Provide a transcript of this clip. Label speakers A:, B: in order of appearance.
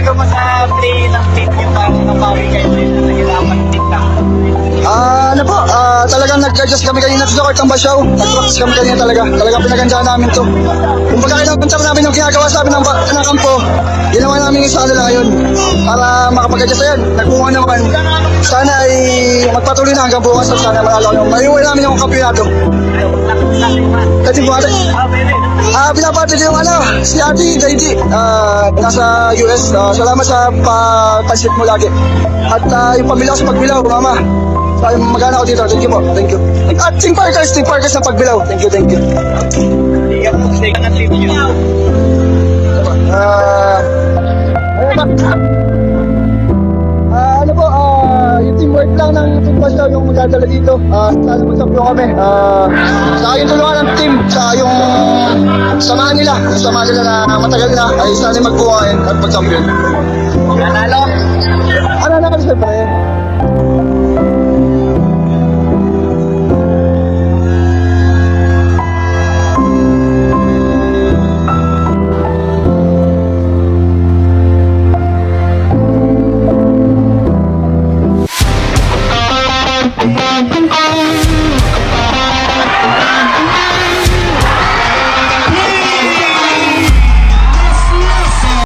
A: masasabi mo sa play ng team yung parang napawi kayo na nahirapan team lang?
B: Ah, ano po, ah, talagang nag-adjust kami kanina sa court ng Basyaw. Nag-practice kami kanina talaga. Talagang pinagandaan namin to. Kung baga kinapunta namin yung ginagawa sa amin ng, ba- ng kampo, ginawa namin yung sa kanila ngayon. Para makapag-adjust yan. Nagpunga naman. Sana ay magpatuloy na hanggang bukas at sana manalo. Mayuwi namin yung kampiyonato. Kasi buwan,
A: Ah, pwede.
B: Ah, pinapati ko yung ano, si Ate Daidi, ah, nasa US. Ah, salamat sa pa-pansit mo lagi. At ah, yung pamilya ko sa Pagbilaw, mama. Ay, magana ako dito. Thank you po. Thank you. At Team Parkers, Team Parkers ng Pagbilaw. Thank you, thank you.
A: Nyo.
B: Ah, ano po, ah, yung teamwork lang ng Team Basyaw yung magdadala dito. Ah, sana magsampiyon kami. Ah, sa yung tulungan ng team, sa yung samahan nila. Samahan nila na matagal na ay sana magkuhain at mag-champion.
A: Nanalo?
B: Ano na kasi siyempre. Thank you.